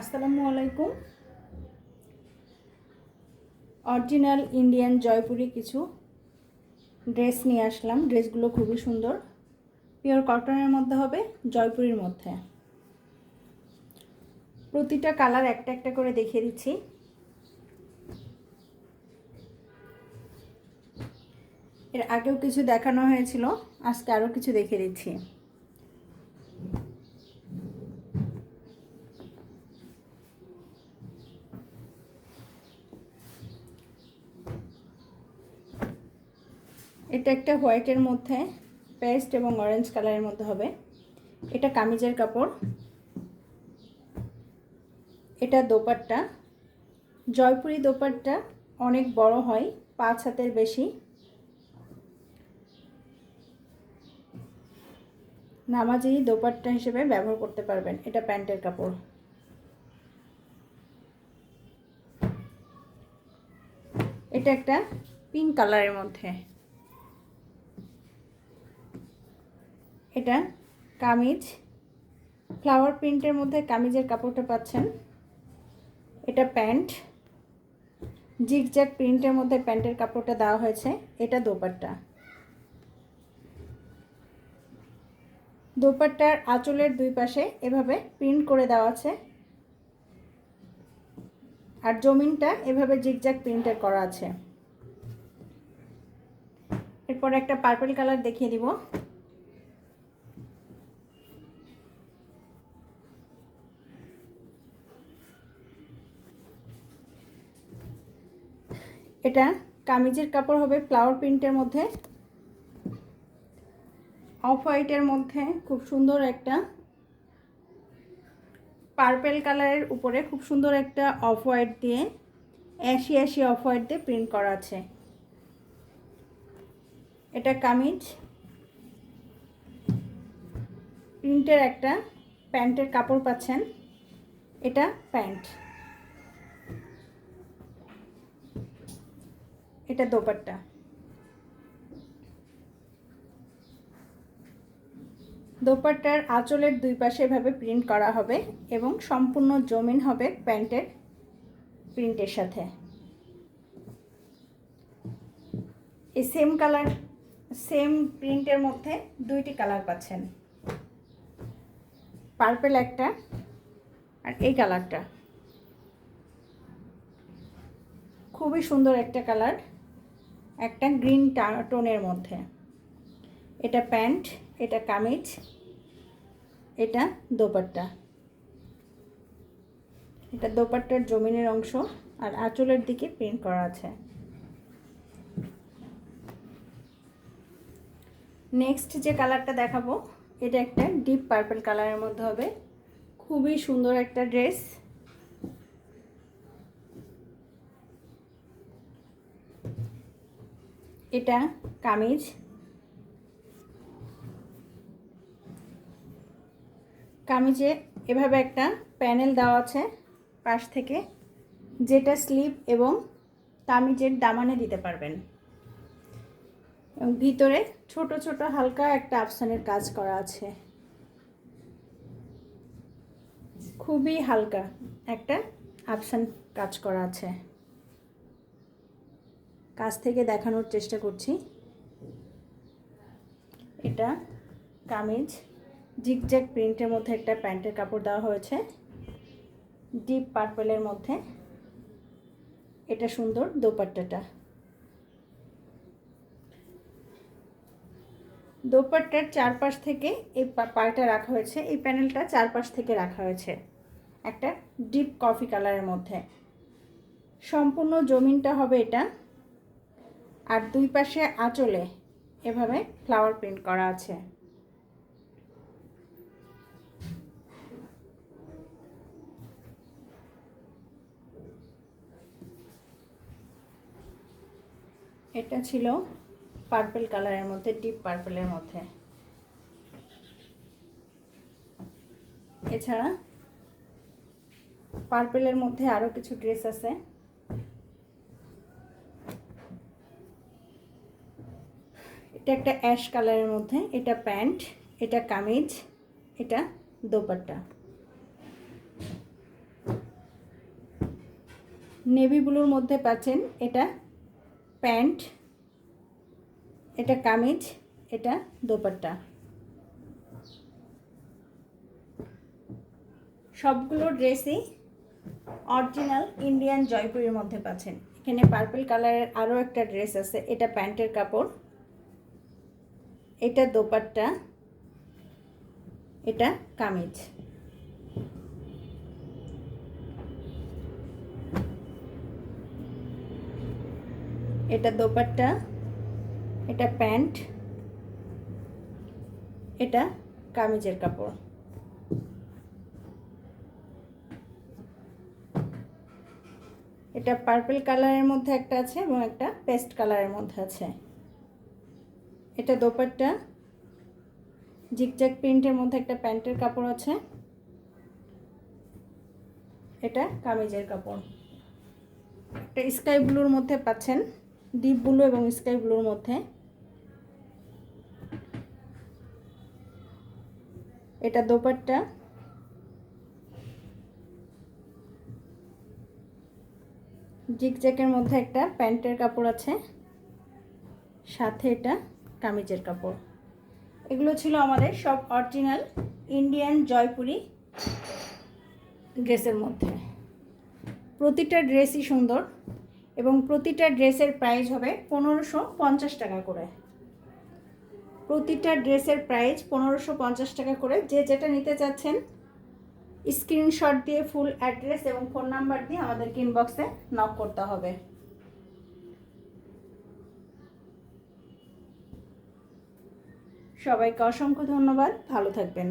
আসসালামু আলাইকুম। Original Indian Jaipuri কিছু ড্রেস নিয়ে আসলাম। ড্রেসগুলো খুবই সুন্দর। পিওর কটনের মধ্যে হবে, জয়পুরির মধ্যে। প্রতিটা কালার একটা একটা করে দেখিয়ে দিচ্ছি। এর আগেও কিছু দেখানো হয়েছিল, আজকে আরও কিছু দেখিয়ে দিচ্ছি। এটা একটা হোয়াইটের মধ্যে পেস্ট এবং অরেঞ্জ কালারের মধ্যে হবে। এটা কামিজের কাপড়। এটা দোপাট্টা। জয়পুরি দোপাট্টা অনেক বড় হয়, পাঁচ হাতের বেশি। নামাজি দোপাট্টা হিসেবে ব্যবহার করতে পারবেন, এটা প্যান্টের কাপড়। এটা একটা পিঙ্ক কালারের মধ্যে। এটা কামিজ। ফ্লাওয়ার প্রিন্টের মধ্যে কামিজের কাপড়টা পাচ্ছেন। এটা প্যান্ট। জিগজ্যাগ প্রিন্টের মধ্যে প্যান্টের কাপড়টা দেওয়া হয়েছে। এটা দোপাট্টা। দোপাট্টার আঁচলের দুই পাশে এভাবে প্রিন্ট করে দেওয়া আছে। আর জমিনটা এভাবে জিগজ্যাগ প্রিন্টের করা আছে। এরপর একটা পার্পল কালার দেখিয়ে দিব। এটা কামিজের কাপড় হবে ফ্লাওয়ার প্রিন্টের মধ্যে। অফ হোয়াইটের মধ্যে খুব সুন্দর একটা পার্পেল কালারের উপরে খুব সুন্দর একটা অফ হোয়াইট দিয়ে অ্যাশি অ্যাশি অফ হোয়াইট দিয়ে প্রিন্ট করা আছে। এটা কামিজ। প্রিন্টের একটা প্যান্টের কাপড় পাচ্ছেন। এটা প্যান্ট এটা দোপাট্টা। দোপাট্টার আঁচলের দুই পাশে এভাবে প্রিন্ট করা হবে এবং সম্পূর্ণ জমিন হবে প্যান্টের প্রিন্টের সাথে। এই সেম কালার সেম প্রিন্টের মধ্যে দুইটি কালার পাচ্ছেন। পার্পেল একটা আর এই কালারটা খুবই সুন্দর একটা কালার একটা গ্রিন টোনের মধ্যে। এটা প্যান্ট, এটা কামিজ, এটা দোপাট্টা। এটা দোপাট্টার জমিনের অংশ আর আঁচলের দিকে প্রিন্ট করা আছে। নেক্সট যে কালারটা দেখাবো, এটা একটা ডিপ পার্পল কালারের মধ্যে হবে। খুবই সুন্দর একটা ড্রেস। এটা কামিজ। কামিজে এভাবে একটা প্যানেল দেওয়া আছে পাশ থেকে, যেটা স্লিভ এবং কামিজের দামানে দিতে পারবেন। এবং ভিতরে ছোট ছোট হালকা একটা আফসানের কাজ করা আছে। খুবই হালকা একটা আফসান কাজ করা আছে। কাছ থেকে দেখানোর চেষ্টা করছি। এটা কামিজ। জিগজ্যাগ প্রিন্টের মধ্যে একটা প্যান্টের কাপড় দেওয়া হয়েছে। ডিপ পার্পেলের মধ্যে। এটা সুন্দর দোপাট্টাটা। দোপাট্টার চারপাশ থেকে এই পাড়টা রাখা হয়েছে। এই প্যানেলটা চারপাশ থেকে রাখা হয়েছে। একটা ডিপ কফি কালারের মধ্যে। সম্পূর্ণ জমিনটা হবে এটা। আর দুই পাশে আঁচলে এভাবে ফ্লাওয়ার প্রিন্ট করা আছে। এটা ছিল পার্পল কালারের মধ্যে ডিপ পার্পেলের মধ্যে। এছাড়া পার্পেলের মধ্যে আরও কিছু ড্রেস আছে। এটা একটা অ্যাশ কালারের মধ্যে, এটা প্যান্ট, এটা কামিজ, এটা দোপাট্টা। নেভি ব্লুর মধ্যে পাচ্ছেন এটা প্যান্ট, এটা কামিজ, এটা দোপাট্টা। সবগুলো ড্রেসই অরিজিনাল ইন্ডিয়ান জয়পুরের মধ্যে পাচ্ছেন। এখানে পার্পল কালারের আরও একটা ড্রেস আছে, এটা প্যান্টের কাপড়। এটা দোপাট্টা, এটা কামিজ। এটা দোপাট্টা, এটা প্যান্ট, এটা কামিজের কাপড়। এটা পার্পল কালারের মধ্যে একটা আছে এবং একটা পেস্ট কালারের মধ্যে আছে। এটা দোপাট্টা। জিগজ্যাগ প্রিন্টের মধ্যে একটা প্যান্টের কাপড় আছে। এটা কামিজের কাপড়। একটা স্কাই ব্লুর মধ্যে পাচ্ছেন। ডিপ ব্লু এবং স্কাই ব্লুর মধ্যে। এটা দোপাট্টা। জিগজ্যাকের মধ্যে একটা প্যান্টের কাপড় আছে। সাথে এটা। কামিজের কাপড়। এগুলো ছিল আমাদের সব অরিজিনাল ইন্ডিয়ান জয়পুরি ড্রেসের মধ্যে। প্রতিটা ড্রেসই সুন্দর এবং প্রতিটা ড্রেসের প্রাইস হবে পনেরোশো পঞ্চাশ টাকা করে। প্রতিটা ড্রেসের প্রাইস পনেরোশো পঞ্চাশ টাকা করে। যে যেটা নিতে চাচ্ছেন স্ক্রিনশট দিয়ে ফুল অ্যাড্রেস এবং ফোন নাম্বার দিয়ে আমাদের ইনবক্সে নক করতে হবে। সবাইকে অসংখ্য ধন্যবাদ ভালো থাকবেন।